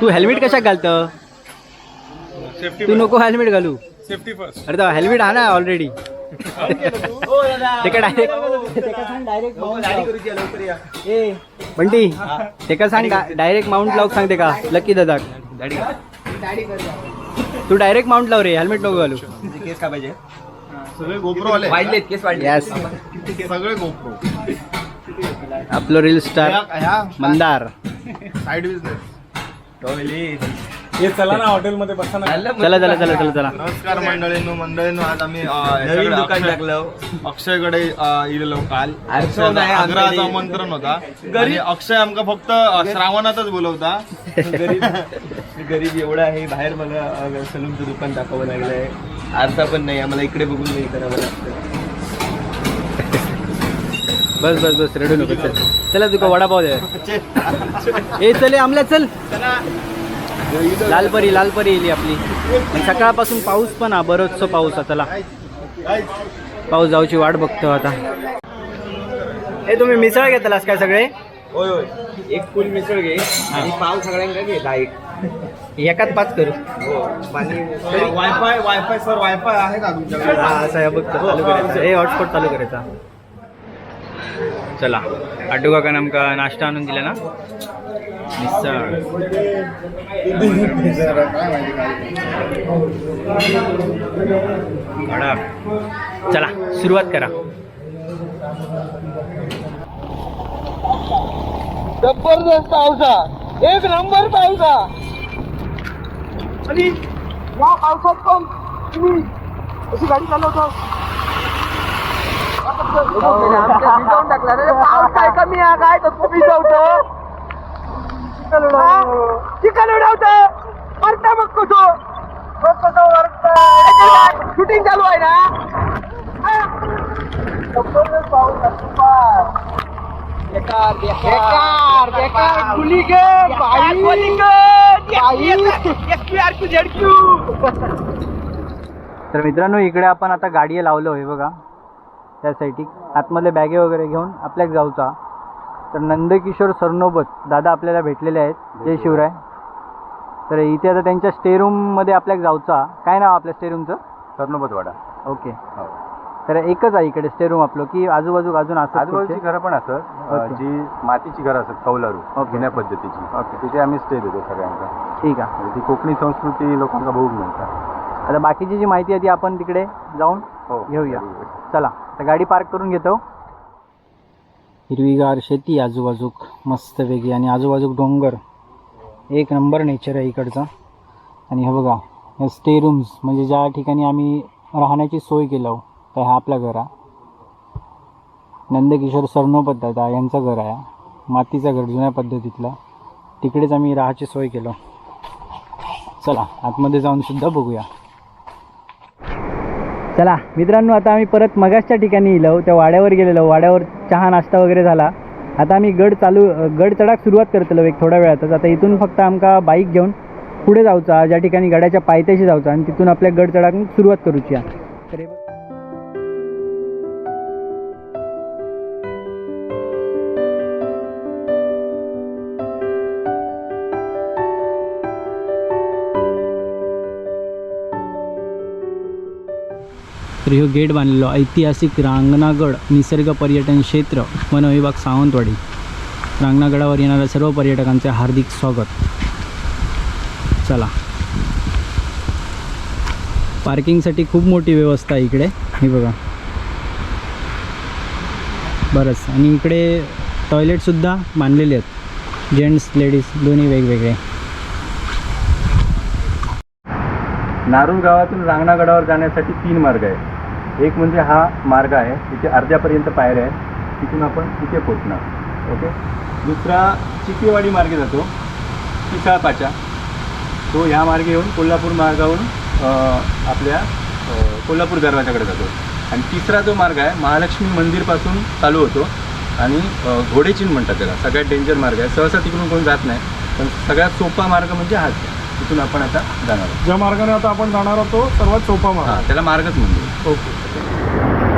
तू helmet कशाक घालतो? Safety तू नको हेल्मेट घालू. सेफ्टी फर्स्ट अरे तो हेल्मेट हा ना ऑलरेडी तेका डायरेक्ट ए बंटी तेका सांग डायरेक्ट माउंट लावक सांग तेका लकी दादाक तू डायरेक्ट माउंट लाव रे हेल्मेट नको घालू. केस का पाहिजे? सगळे गोप्रो वाले. वाढलेत केस वाढले यस सगळे गोप्रो आपलं रील स्टार ह्या मंदार. साईड बिझनेस हे चला ना हॉटेलमध्ये बसा ना. चला चला चला चला चला. नमस्कार मंडळींनो मंडळींनो आज आम्ही नवीन दुकान अक्षय- टाकलं. अक्षयकडे अं, इलेलो काल. आग्रहाचा आमंत्रण होता. आणि अक्षय आमका फक्त श्रावणातच बोलवता. गरीब एवढा आहे. बाहेर मला सलूनचं दुकान टाकावं लागलंय. आरसा पण नाही. आम्हाला इकडे बघून नाही करावं लागतं. बस बस बस रेडू नको चल चला तुका वडापाव दे. ए चले आमल्या चल. लालपरी लालपरी येईल आपली. सकाळपासून पाऊस पण हा बरोचसो पाऊस हा चला. पाऊस जाऊची वाट बघतो आता. ए तुम्ही मिसळ घेतलास काय सगळे? होय होय. एक फुल मिसळ घे. आणि पाव सगळ्यांका घे एक. एकात पाच करू. हो पाणी वायफाय वायफाय सर वायफाय आहे का तुमच्याकडे? हा बघ चालू करायचा. ए हॉटस्पॉट चालू करायचा. चला. आडू काकानं आमका नाश्ता आणून दिला ना? मिसळ. कडक चला सुरुवात करा. जबरदस्त पावसा. एक नंबर पावसा. आणि या पावसात पण तुम्ही अशी गाडी चालवतो? टाकला रे पाऊस काय कमी आहे काय तर भिजवतो चिकन उडवत मरता मग कसो शूटिंग चालू आहे ना बेकार बेकार बेकार गुली गे भाई भाई तर मित्रांनो इकडे आपण आता गाडी लावलो हे बघा. त्यासाठी आतमधले बॅगे वगैरे घेऊन आपल्याक जाऊचा तर नंदकिशोर सरनोबत दादा आपल्याला भेटलेले आहेत. जय शिवराय. तर इथे आता त्यांच्या स्टे रूममध्ये आपल्याक जाऊचा काय नाव आपल्या स्टे रूमचं सरनोबतवाडा ओके तर एकच आहे इकडे स्टे रूम आपलं की आजूबाजू अजून असं आजूबाजूची घरं पण असत. जी मातीची घरं असत कौलारू. जुन्या पद्धतीची. ओके. तिथे आम्ही स्टे देतो सगळ्यांना ठीक आहे. म्हणजे ती कोकणी संस्कृती लोकांना बघूक मिळतात. आता बाकीची जी माहिती आहे ती आपण तिकडे जाऊन हो. घेऊया. चला. तर गाडी पार्क करून घेतो. हिरवीगार शेती आजूबाजूक मस्त वेगळी आणि आजूबाजूक डोंगर. एक नंबर नेचर आहे इकडचा. आणि हे बघा हे स्टे रूम्स म्हणजे ज्या ठिकाणी आम्ही राहण्याची सोय केलं तर हा आपला घर आहे. नंदकिशोर सरनोबत यांचं घर आहे. मातीचं घर जुन्या पद्धतीतलं. तिकडेच आम्ही राहायची सोय केलं चला आतमध्ये जाऊन सुद्धा बघूया. चला मित्रांनो आता आम्ही परत मगासच्या ठिकाणी येलो त्या वाड्यावर गेलेलो. वाड्यावर चहा नाश्ता वगैरे झाला. आता आम्ही गड चालू गड चढाक सुरुवात करतलो एक थोड्या वेळातच. आता इथून फक्त आमका बाईक घेऊन पुढे जाऊचा ज्या ठिकाणी गडाच्या पायथ्याशी जाऊचा आणि तिथून आपल्या गड चढाक सुरुवात करूची तर ह्यो गेट बांधलेलो ऐतिहासिक रांगणागड निसर्ग पर्यटन क्षेत्र वन विभाग सावंतवाडी. रांगणागडावर येणाऱ्या सर्व पर्यटकांचे हार्दिक स्वागत. चला. पार्किंगसाठी खूप मोठी व्यवस्था आहे इकडे. हे बघा. बरंच. आणि इकडे टॉयलेटसुद्धा बांधलेले आहेत. जेंट्स लेडीज दोन्ही वेगवेगळे. नारूर गावातून रांगणागडावर जाण्यासाठी तीन मार्ग आहेत. एक म्हणजे हा मार्ग आहे तिथे अर्ध्यापर्यंत पायऱ्या आहेत तिथून आपण तिथे पोचणार. ओके? दुसरा चिकेवाडी मार्गे जातो पिसाळपाच्या तो ह्या मार्गे येऊन कोल्हापूर मार्गावरून आपल्या कोल्हापूर दरवाजाकडे जातो. आणि तिसरा जो मार्ग आहे महालक्ष्मी मंदिरपासून चालू होतो. आणि घोडेचिन म्हणतात त्याला. सगळ्यात डेंजर मार्ग आहे. सहसा तिकडून कोण जात नाही पण सगळ्यात सोपा मार्ग म्हणजे हाच आहे. तिथून आपण आता जाणार आहोत. ज्या मार्गाने आता आपण जाणार आहोत तो सर्वात सोपा मार्ग त्याला मार्गच म्हणजे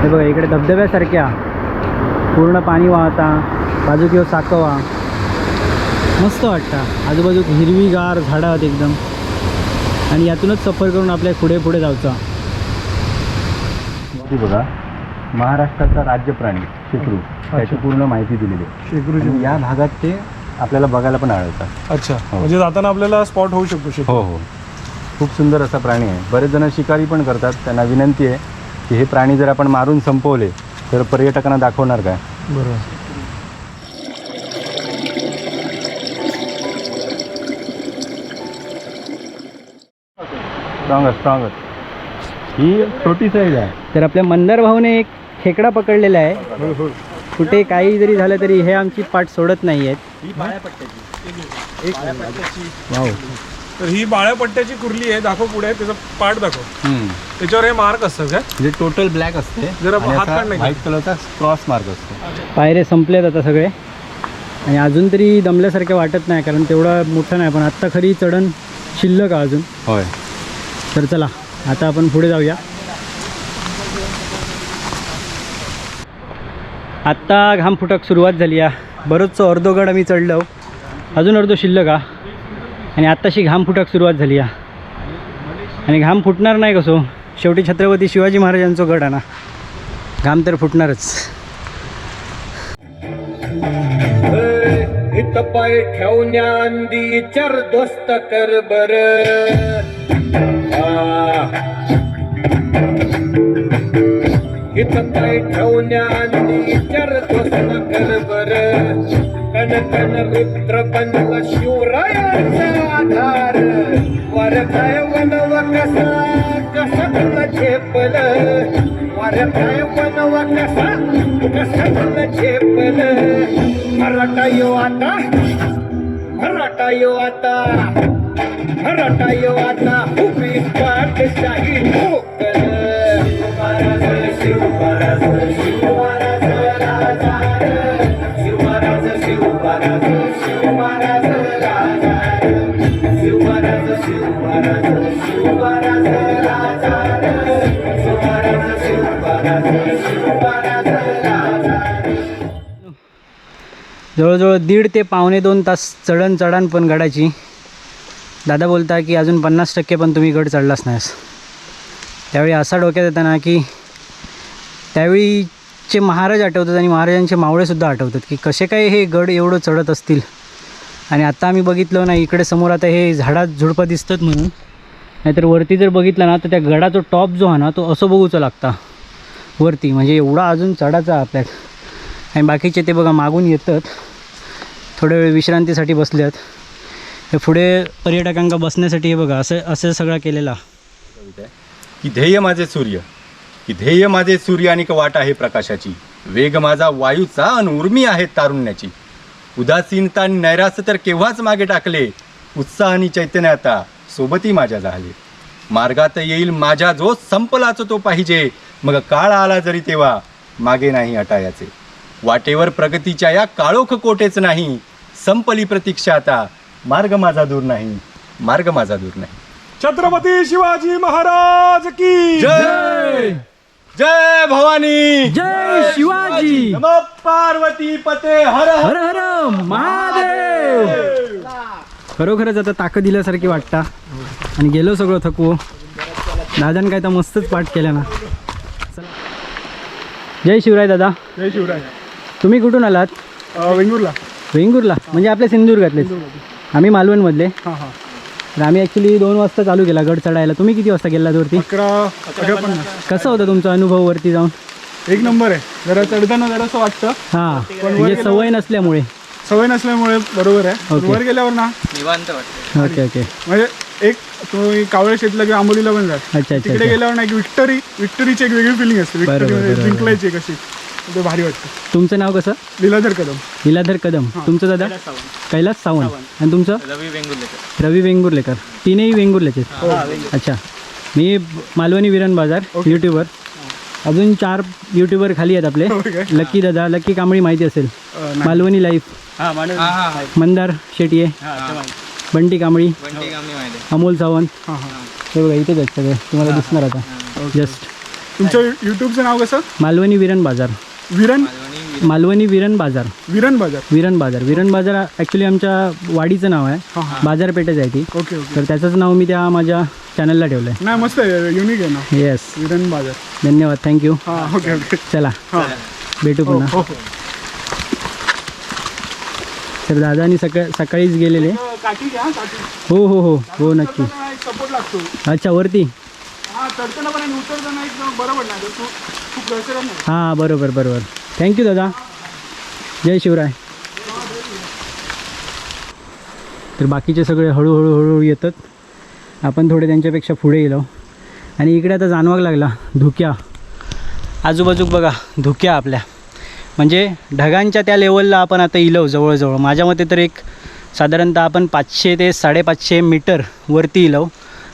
हे बघा इकडे धबधब्यासारख्या पूर्ण पाणी वाहता बाजू किंवा साकवा. मस्त वाटतं. आजूबाजू हिरवीगार झाडं आहेत एकदम. आणि यातूनच सफर करून आपल्या पुढे पुढे जायचं बघा महाराष्ट्राचा राज्य प्राणी शेकडू त्याची पूर्ण माहिती दिलेली आहे. आणि या भागात ते आपल्याला बघायला पण आढळतात. अच्छा. हो. म्हणजे जाताना आपल्याला स्पॉट होऊ शकतो शेकरू हो. हो खूप सुंदर असा प्राणी आहे. बरेच जण शिकारी पण करतात. त्यांना विनंती आहे की हे प्राणी जर आपण मारून संपवले तर पर्यटकांना दाखवणार काय? बरोबर. स्ट्रॉंगर स्ट्रॉंगर ही छोटी साईज आहे. तर आपल्या मंदार भाऊने एक खेकडा पकडलेला आहे. हो हो. कुठे काही जरी झालं तरी हे आमची पाठ सोडत नाही आहेत वाव तर ही बाळ्या पट्ट्याची कुर्ली आहे दाखव पुढे त्याचा पार्ट दाखव. हम्म. त्याच्यावर हे मार्क असतात काय म्हणजे टोटल ब्लॅक असते. जर आपण हात व्हाईट कलरचा क्रॉस मार्क असतो. पायरे संपलेत आता सगळे. आणि अजून तरी दमल्यासारखे वाटत नाही कारण तेवढा मोठा नाही पण आत्ता खरी चढण शिल्लक आहे अजून. होय. तर चला आता आपण पुढे जाऊया. आत्ता घाम फुटक सुरुवात झाली आहे. बरोचसं अर्धोगड आम्ही चढलो. अजून अर्धो शिल्लक आ आणि आत्ताशी घाम फुटक सुरुवात झाली आहे आणि घाम फुटणार नाही कसो? शेवटी छत्रपती शिवाजी महाराजांचं गड आहे ना. घाम तर फुटणारच. पाय ठेवण्याआंदी चर दोस्त कर बर. हित पाय ठेवण्याआंदी चर दोस्त कर बर. कन कन रुद्र बनला शिवरायाचा आधार. वर काय वनव कसा कसा तुला झेपल? वर काय वनव कसा कसा तुला झेपल? मराठा यो आता मराठा यो आता. मराठा यो आता उभी पाठशाही ठोकल. शिवमहाराज शिवमहाराज शिवमहाराज राजा राजा. जवळजवळ दीड ते पावणे दोन तास चढण चढण पण गडाची दादा बोलता की अजून पन्नास टक्के पण तुम्ही गड चढलाच नाहीस. त्यावेळी असा डोक्यात येताना की त्यावेळी चे महाराज आठवतात आणि महाराजांचे मावळेसुद्धा आठवतात की कसे काय हे गड एवढं चढत असतील. आणि आता आम्ही बघितलं ना इकडे समोर आता हे झाडात झुडपं दिसतात म्हणून. नाहीतर वरती जर बघितलं ना तर त्या गडाचा टॉप जो आहे ना तो असं बघूचा लागता. वरती म्हणजे एवढा अजून चढाचा आपल्यात आणि बाकीचे ते बघा मागून येतात. थोड्या वेळ विश्रांतीसाठी बसल्यात. हे पुढे पर्यटकांका बसण्यासाठी हे बघा असं असं सगळं केलेला. की ध्येय माझे सूर्य. की ध्येय माझे सूर्य आणि वाट आहे प्रकाशाची. वेग माझा वायूचा आणि उर्मी आहे तारुण्याची. उदासीनता आणि नैराश्य तर केव्हाच मागे टाकले? उत्साह आणि चैतन्य आता सोबती माझ्या झाले. मार्गात येईल माझ्या जो संपलाच तो पाहिजे. मग काळ आला जरी तेव्हा मागे नाही हटायाचे वाटेवर प्रगतीच्या या काळोख कोटेच नाही. संपली प्रतीक्षा आता. मार्ग माझा दूर नाही. मार्ग माझा दूर नाही. छत्रपती शिवाजी महाराज की जय! जय भवानी। जय शिवाजी। नम पार्वती पते हर हर। हर महादेव। खरोखरच आता ताकद दिल्यासारखी वाटता. आणि गेलो सगळं थकवू. दादान काय तर मस्तच पाठ केल्या ना. चला. जय शिवराय दादा. जय शिवराय. तुम्ही कुठून आलात? वेंगुर्ला. वेंगुर्ला. म्हणजे आपल्या सिंधुदुर्गातलेच. आम्ही मालवणमधले. हां हां. तर आम्ही ॲक्च्युली दोन वाजता चालू केला गड चढायला. तुम्ही किती वाजता गेलात वरती? कसं होतं तुमचा अनुभव वरती जाऊन? एक नंबर आहे. जरा चढताना जरा असं वाटतं. हां. म्हणजे सवय नसल्यामुळे. सवय नसल्यामुळे बरोबर आहे. वर गेल्यावर ना ओके ओके. म्हणजे एक तुम्ही कावळे शेतला किंवा आंबोलीला पण जा. अच्छा अच्छा तिकडे अच्छा. गेल्यावर ना एक विक्टरी विक्टरीची एक वेगळी फिलिंग असते. बरोबर, विक्टरी बरोबर. जिंकलायची कशी ते भारी वाटतं. तुमचं नाव कसं? लीलाधर कदम. लीलाधर कदम. तुमचं दादा? कैलास सावंत. आणि तुमचं? रवी वेंगुर्लेकर. रवी वेंगुर्लेकर. तीनही वेंगुर्लेचे अच्छा. मी मालवणी विरण बाजार यूट्यूबर अजून चार यूट्यूबर खाली आहेत आपले. काय? लक्की दादा लक्की कांबळी माहिती असेल. अं, नाही. मालवणी लाईफ मंदार शेटिये बंटी कांबळी. अमोल सावंत. हां हां. हे बघा इथेच आहेत सगळे. तुम्हाला दिसणार आता. जस्ट तुमचं युट्यूबचं नाव कसं? मालवणी विरण बाजार. विरण? मालवणी विरण. बाजार. विरण बाजार. विरण बाजार. विरण बाजार ॲक्च्युली आमच्या वाडीचं नाव आहे. हा बाजारपेठच आहे ती. Okay okay. तर त्याचंच नाव मी त्या माझ्या चॅनलला ठेवलं नाही मस्त आहे. युनिक आहे ना. आहे येस विरण बाजार. धन्यवाद. थँक्यू हा ओके ओके. चला. हा. भेटू हो पुन्हा. हो. हो. तर दादानी सकाळ सकाळीच गेलेले. अं, काठी घ्या काठी. हो हो हो. हो नक्की. सपोर्ट लागतो. अच्छा वरती. चढताना पण आणि उतरताना बरोबर नाही खूप नाही. हां बरोबर बरोबर. थँक्यू दादा. जय शिवराय. तर बाकीचे सगळे हळूहळू हळूहळू येतात. आपण थोडे त्यांच्यापेक्षा पुढे गेलो. आणि इकडे आता जाणवाक लागला धुक्या. आजूबाजूक बघा धुक्या आपल्या. म्हणजे ढगांच्या त्या लेवलला आपण आता इलो जवळजवळ. माझ्या मते तर एक साधारणतः आपण पाचशे ते साडेपाचशे मीटर वरती इलो.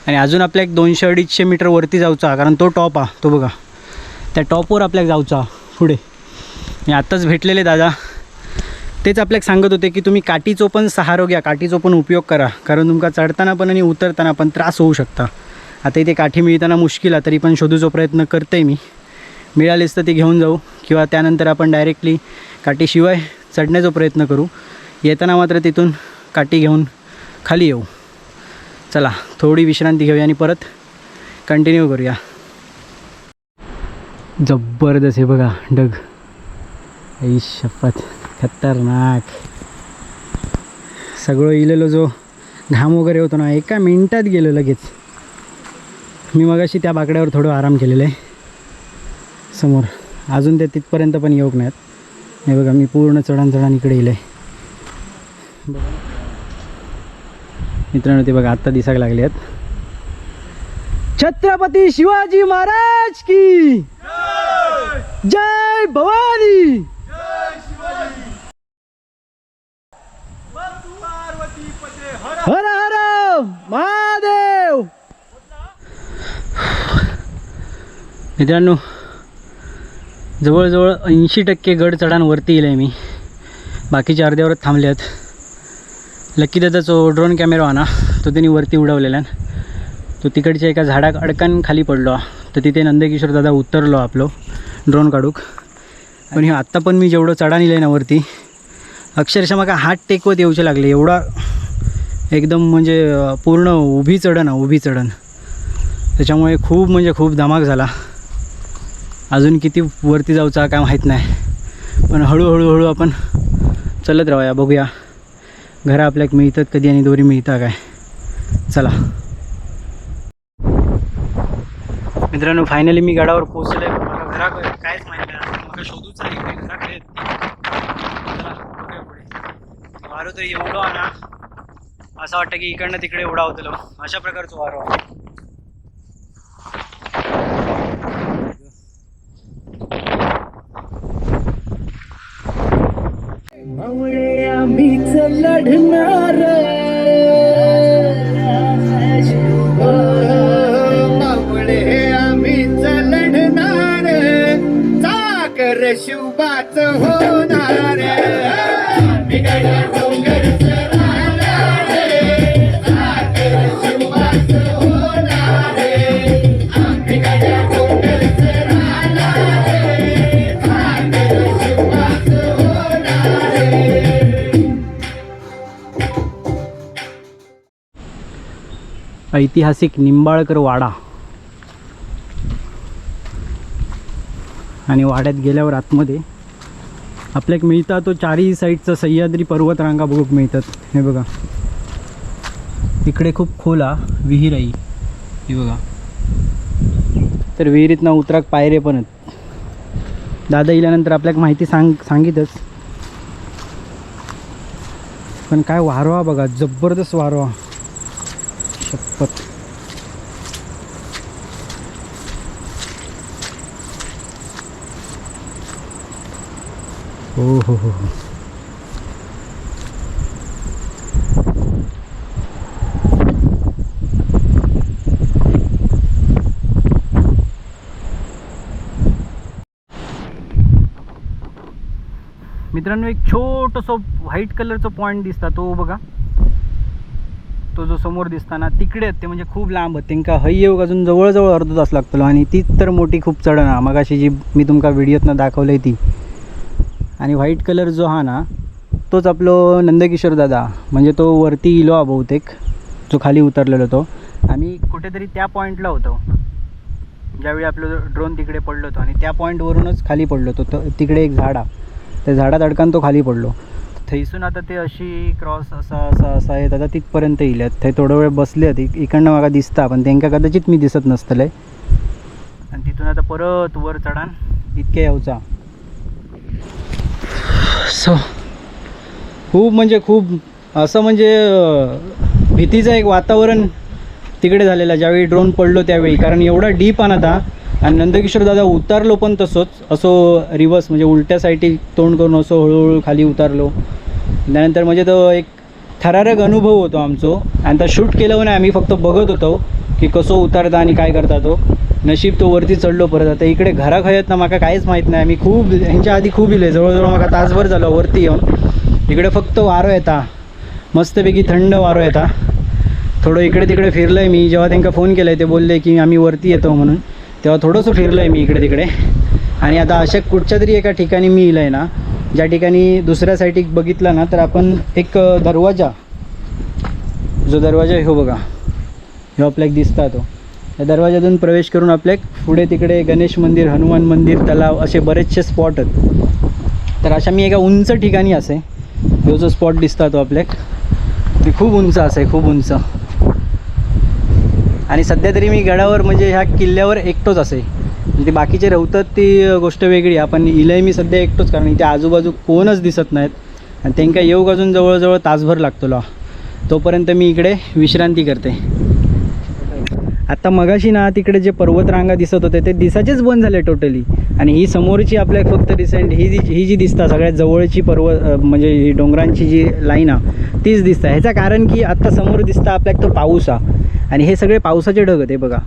आणि अजून आपल्या एक दोनशे अडीचशे मीटर वरती जाऊचा कारण तो टॉप हा तो बघा. त्या टॉपवर आपल्याला जाऊचा पुढे. मी आत्ताच भेटलेले दादा. तेच आपल्याला सांगत होते की तुम्ही काठीचो पण सहारो घ्या काठीचो पण उपयोग करा कारण तुमका चढताना पण आणि उतरताना पण त्रास होऊ शकता. आता इथे काठी मिळताना मुश्किल आहे तरी पण शोधूचा प्रयत्न करते मी. मिळालीच तर ती घेऊन जाऊ किंवा त्यानंतर आपण डायरेक्टली काठीशिवाय चढण्याचा प्रयत्न करू. येताना मात्र तिथून काठी घेऊन खाली येऊ. चला थोडी विश्रांती घेऊया आणि परत कंटिन्यू करूया. जबरदस्त आहे बघा डग आई शपथ खतरनाक. सगळं इलेलो जो घाम वगैरे होतो ना एका मिनटात गेलो लगेच. मी मगाशी त्या बाकड्यावर थोडं आराम केलेलं. आहे समोर अजून ते तिथपर्यंत पण येऊक नाहीत. हे बघा मी पूर्ण चढान चढान इकडे येईल आहे मित्रांनो ते बघा आत्ता दिसायला लागले आहेत. छत्रपती शिवाजी महाराज की? जय भवानी! हर हर महादेव! मित्रांनो जवळजवळ ऐंशी टक्के गड चढांवरती येईल आहे मी. बाकीचे अर्ध्यावर थांबले आहेत. लकी दादा जो ड्रोन कॅमेरा ना तो त्यांनी वरती उडवलेला तो तिकडच्या एका झाडाक अडकन खाली पडलो. तर तिथे नंदकिशोर दादा उतरलो आपलो ड्रोन काढूक. पण हे आत्ता पण मी जेवढं चढा नेलं ना वरती अक्षरशः मला हात टेकवत येऊचे लागले. एवढा एकदम म्हणजे पूर्ण उभी चढण उभी चढण. त्याच्यामुळे खूप म्हणजे खूप धमाक झाला. अजून किती वरती जाऊचा काय माहीत नाही. पण हळूहळू हळू आपण चलत राहूया बघूया. घरं आपल्याक मिळतात कधी आणि दोरी मिळतात काय? चला. मित्रांनो फायनली मी गडावर पोहोचले मला घरा कायच माहिती मला शोधूच आहे घराकडे पुढे. वारो तर एवढं आणा असं वाटतं की इकडनं तिकडे एवढा होतलो अशा प्रकारचं वारो आहे. लढणार मावळे आम्हीच लढणार. सागर शिवबाच होणार. ऐतिहासिक निंबाळकर वाडा. आणि वाड्यात गेल्यावर आतमध्ये आपल्याक मिळता तो चारही साईडचा सह्याद्री पर्वतरांगा बघूक मिळतात. हे बघा. इकडे खूप खोल विहीर आहे हे बघा. तर विहिरीतनं उतराक पायरे पण आहेत. दादा इल्यानंतर आपल्याक माहिती सांग सांगितच. पण काय वारवा बघा जबरदस्त वारवा. शपथ हो हो हो हो. मित्रांनो एक छोटंसं व्हाईट कलरचं पॉईंट दिसता तो बघा तो जो समोर दिसताना तिकडे आहेत ते म्हणजे खूप लांब आहेत. तेंका हय येऊक अजून जवळजवळ अर्धा तास लागतलो. आणि तीच तर मोठी खूप चढण मग अशी जी मी तुमका व्हिडिओतनं दाखवली ती. आणि व्हाईट कलर जो हा ना तोच आपलो नंदकिशोर दादा. म्हणजे तो वरती इलो हा बहुतेक. जो खाली उतरलेलो तो. आम्ही कुठेतरी त्या पॉईंटला होतो. ज्यावेळी आपलं ड्रोन तिकडे पडलो होतो. आणि त्या पॉईंटवरूनच खाली पडलो होतो. तिकडे एक झाड आहे. त्या झाडात अडकान तो खाली पडलो. थैसून आता ते अशी क्रॉस असा असा असा आहेत आता तिथपर्यंत येयल्यात थंय थोडं वेळ बसले आहेत इकडनं म्हाका दिसता पण तेंका कदाचित मी दिसत नसतले आणि तिथून आता परत वर चढान इतके येवचा. सो खूप म्हणजे खूप असं म्हणजे भीतीचं एक वातावरण तिकडे झालेलं ज्यावेळी ड्रोन पडलो त्यावेळी. कारण एवढा डीप आण आता आणि नंदकिशोर दादा उतारलो पण तसंच. असो रिवर्स म्हणजे उलट्या साईटी तोंड करून असं हळूहळू खाली उतारलो. त्यानंतर म्हणजे तो एक थरारक अनुभव होतो आमचो. आणि आता शूट केलं नाही आम्ही फक्त बघत होतो की कसं उतारता आणि काय करता तो. नशीब तो वरती चढलो परत. आता इकडे घरा खयत ना माका काहीच माहीत नाही. आम्ही खूप ह्यांच्या आधी खूप इले. जवळजवळ माका तासभर झालो वरती येऊन. इकडे फक्त वारो येता. मस्तपैकी थंड वारो येता. थोडं इकडे तिकडे फिरलं आहे मी. जेव्हा त्यांना फोन केला आहे ते बोलले की आम्ही वरती येतो म्हणून. तेव्हा थोडंसं फिरलं आहे मी इकडे तिकडे. आणि आता अशा कुठच्या तरी एका ठिकाणी मी इलं आहे ना ज्या ठिकाणी दुसऱ्या साईड बघितला ना तर आपण एक दरवाजा. जो दरवाजा हो बघा. ह्यो आपल्याक दिसता तो. त्या दरवाजातून प्रवेश करून आपल्याक पुढे तिकडे गणेश मंदिर हनुमान मंदिर तलाव असे बरेचसे स्पॉट आहेत. तर अशा मी एका उंच ठिकाणी असे. ह्यो जो स्पॉट दिसता तो आपल्याक ते खूप उंच असे खूप उंच. आणि सध्या तरी मी गडावर म्हणजे ह्या किल्ल्यावर एकटोच असे. म्हणजे बाकीचे रवतात ती गोष्ट वेगळी. आपण इलय मी सध्या एकटोच कारण इथे आजूबाजू कोणच दिसत नाहीत. आणि त्यांका येऊ अजून जवळजवळ तासभर लागतो ला. तोपर्यंत मी इकडे विश्रांती करते. आता मगाशी ना तिकडे जे पर्वतरांगा दिसत होते ते दिसाचेच बंद झाले टोटली आणि ही समोरची आपल्या फक्त रिसेंट ही जी ही जी दिसता सगळ्यात जवळची पर्वत म्हणजे ही डोंगरांची जी लाईन आहे तीच दिसतं. ह्याचं कारण की आत्ता समोर दिसता आपल्याक तो पाऊस हा आणि हे सगळे पावसाचे ढग आहेत हे बघा.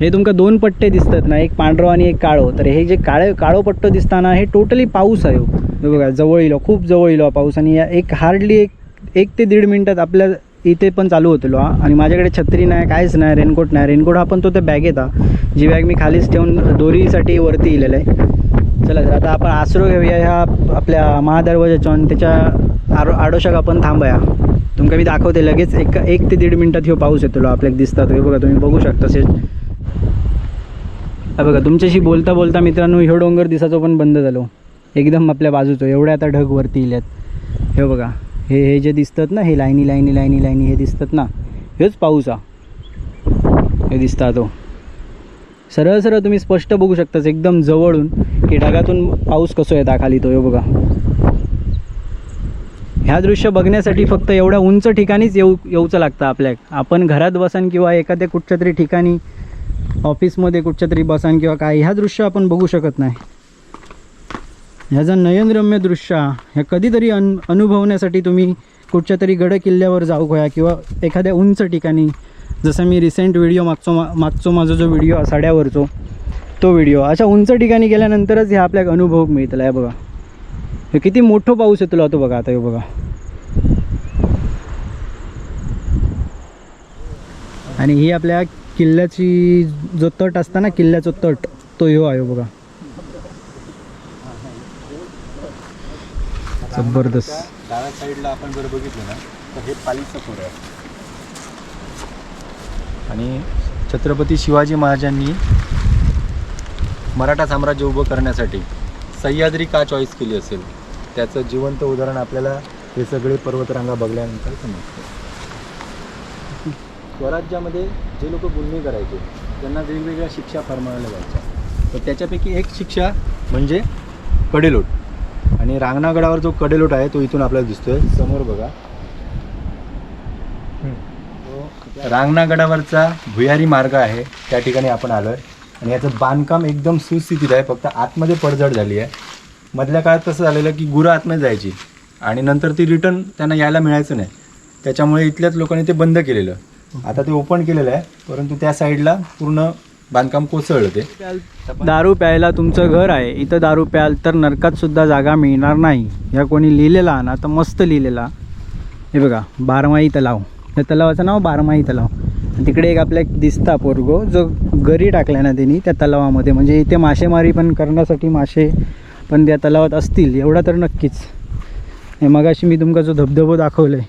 हे तुमका दोन पट्टे दिसतात ना एक पांढरो आणि एक काळो. तर हे जे काळे काळो पट्टो दिसताना हे टोटली पाऊस आहे हो. हे बघा जवळ इलो खूप जवळ इलो पाऊस. आणि या एक हार्डली एक एक ते दीड मिनटात आपल्या इथे पण चालू होतलो हा. आणि माझ्याकडे छत्री नाही कायच नाही रेनकोट नाही. रेनकोट हा पण तो त्या बॅगेत हा. जी बॅग मी खालीच ठेवून दोरीसाठी वरती येलेलं आहे. चला तर आता आपण आसरो घेऊया ह्या आपल्या महादरवाजाच्या आणि त्याच्या आरो आडोशाक आपण थांबूया. तुमका मी दाखवते लगेच एक एक ते दीड मिनटात ह्यो पाऊस येतो आपल्याला दिसतात. हे बघा तुम्ही बघू शकता. से बघा तुमच्याशी बोलता बोलता मित्रांनो ह्यो डोंगर दिसाचो पण बंद झालो. एकदम आपल्या बाजूचो. एवढे आता ढग वरती इल्यात हे बघा हे हे जे दिसतात ना हे लाईनी लाईनी लाईनी लाईनी हे दिसतात ना हेच पाऊस हा. हे दिसता तो. सरळ सरळ तुम्ही स्पष्ट बघू शकताच एकदम जवळून की ढगातून पाऊस कसो येता खाली तो हे बघा. ह्या दृश्य बघण्यासाठी फक्त एवढ्या उंच ठिकाणीच येऊ येऊचं लागतं आपल्याक आपण घरात बसान किंवा एखाद्या कुठच्या तरी ठिकाणी ऑफिसमध्ये कुठच्या तरी बसान किंवा काय ह्या दृश्य आपण बघू शकत नाही. ह्याचं नयनरम्य दृश्य ह्या कधीतरी अन अनुभवण्यासाठी तुम्ही कुठच्या तरी गड किल्ल्यावर जाऊ होया किंवा एखाद्या उंच ठिकाणी जसं मी रिसेंट व्हिडिओ मागचो मा मागचो माझा जो व्हिडिओ साड्यावरचो तो व्हिडिओ अशा उंच ठिकाणी गेल्यानंतरच ह्या आपल्याला अनुभव मिळतला आहे बघा. हे किती मोठं पाऊस शकतला तो बघा आता हे बघा. आणि ही आपल्या किल्ल्याची जो तट असता ना किल्ल्याचा तट तो ह्यो आहे बघा. जबरदस्त. डाव्या साईडला आपण जर बघितलं ना तर हे पालीचं खोरं आहे. आणि छत्रपती शिवाजी महाराजांनी मराठा साम्राज्य उभं करण्यासाठी सह्याद्री का चॉईस केली असेल? त्याचं जिवंत उदाहरण आपल्याला हे सगळे पर्वतरांगा बघल्यानंतर समजतं. स्वराज्यामध्ये जे लोक गुन्हे करायचे त्यांना वेगवेगळ्या शिक्षा फरमावल्या जायच्या. तर त्याच्यापैकी एक शिक्षा म्हणजे कडेलोट. आणि रांगणागडावर जो कडेलोट आहे तो इथून आपल्याला दिसतोय. समोर बघा. रांगणागडावरचा भुयारी मार्ग आहे. त्या ठिकाणी आपण आलोय. आणि याचं बांधकाम एकदम सुस्थितीत आहे. फक्त आतमध्ये पडझड झाली आहे. मधल्या काळात कसं झालेलं की गुरं आतमध्ये जायची. आणि नंतर ती रिटर्न त्यांना यायला मिळायचं नाही. त्याच्यामुळे इथल्याच लोकांनी ते बंद केलेलं. आता ते ओपन केलेलं आहे परंतु त्या साईडला पूर्ण बांधकाम कोसळलं ते. दारू प्यायला तुमचं घर आहे इथं दारू प्याल तर नरकात सुद्धा जागा मिळणार नाही. ह्या कोणी लिहिलेला ना तर मस्त लिहिलेला हे बघा बारमाही तलाव. त्या तलावाचं नाव बारमाही तलाव. आणि तिकडे एक आपल्या एक दिसता पोरगो जो गरी टाकला ना त्यांनी त्या तलावामध्ये. म्हणजे इथे मासेमारी पण करण्यासाठी मासे पण त्या तलावात असतील एवढा तर नक्कीच. हे मगाशी मी तुमका जो धबधबो दाखवला आहे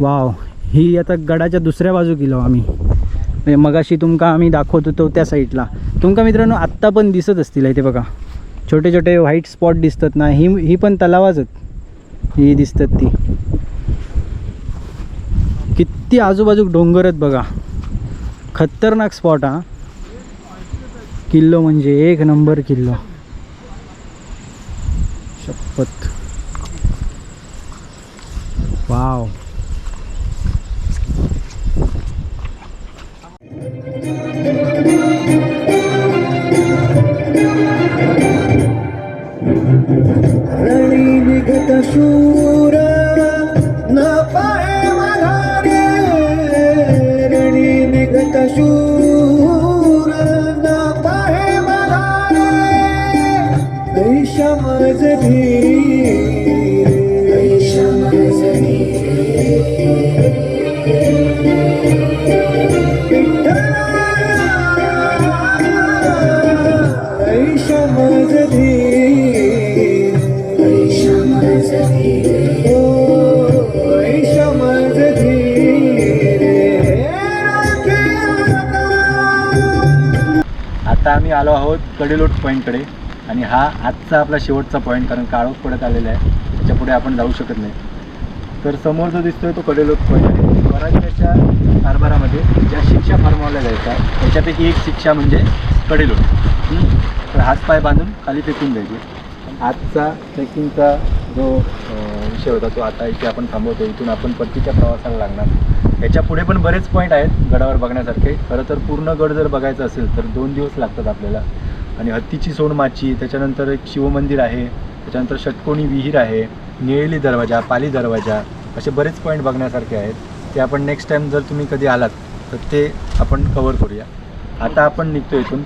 वाव. ही आता गडाच्या दुसऱ्या बाजू गेलो आम्ही. म्हणजे मगाशी तुमका आम्ही दाखवत होतो त्या साईडला. तुमका मित्रांनो आत्ता पण दिसत असतील इथे बघा. छोटे छोटे व्हाईट स्पॉट दिसतात ना ही ही पण तलावाच ही दिसतात ती. किती आजूबाजूक डोंगर आहेत बघा. खतरनाक स्पॉट हा. किल्लो म्हणजे एक नंबर किल्लो. शपथ. वाव. आहोत कडेलोट पॉईंटकडे आणि हा आजचा आपला शेवटचा पॉईंट कारण काळोख पडत आलेला आहे. त्याच्या पुढे आपण जाऊ शकत नाही. तर समोर जो दिसतोय तो कडेलोट पॉईंट आहे. स्वराज्याच्या कारभारामध्ये ज्या शिक्षा फरमावल्या जायच्या त्याच्यापैकी एक शिक्षा म्हणजे कडेलोट. तर तर हातपाय बांधून खाली फेकून द्यायचे. आजचा ट्रेकिंगचा जो विषय होता तो आता इथे आपण थांबवतो. इथून आपण परतीच्या प्रवासाला लागणार. याच्यापुढे पण बरेच पॉईंट आहेत गडावर बघण्यासारखे. खरं तर पूर्ण गड जर बघायचा असेल तर दोन दिवस लागतात आपल्याला. आणि हत्तीची सोनमाची त्याच्यानंतर एक शिवमंदिर आहे त्याच्यानंतर षटकोणी विहीर आहे निळली दरवाजा पाली दरवाजा असे बरेच पॉईंट बघण्यासारखे आहेत. ते आपण नेक्स्ट टाईम जर तुम्ही कधी आलात तर ते आपण कवर करूया. आता आपण निघतो इथून.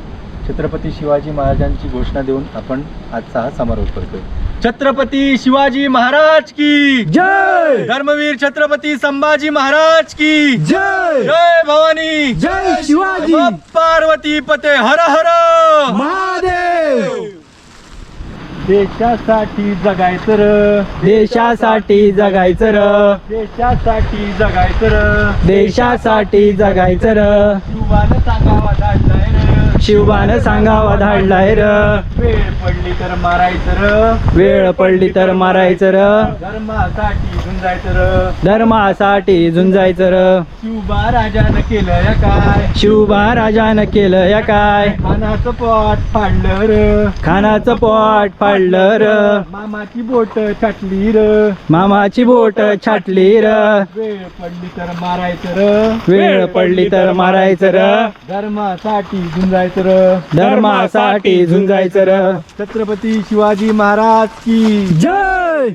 छत्रपती शिवाजी महाराजांची घोषणा देऊन आपण आजचा हा समारोप करतोय. छत्रपती शिवाजी महाराज की। जय! धर्मवीर छत्रपती संभाजी महाराज की। जय! जय भवानी। जय शिवाजी! पार्वती पते हर हर। महादेव! देशासाठी जगायचं र। देशासाठी जगायचं र। देशासाठी जगायचं र। देशासाठी जगायचं र। शिवानं सांगावा धाडलाय र। शिवबानं सांगावा धाडलाय र. वेळ पडली तर मारायचं र. वेळ पडली तर मारायचं र. धर्मासाठी झुंजायचं र. धर्मासाठी झुंजायचं र. शिवबा राजानं केलं या काय? शिवबा राजानं केलं या काय? खानाचं पोट फाडलं र. खानाचं पोट फाडलं र. मामाची बोट छाटली र. मामाची बोट छाटली र. वेळ पडली तर मारायचं र. वेळ पडली तर मारायचं र. धर्मासाठी झुंजायचं र. धर्मासाठी झुंजायचं र. छत्रपती शिवाजी महाराज की जय!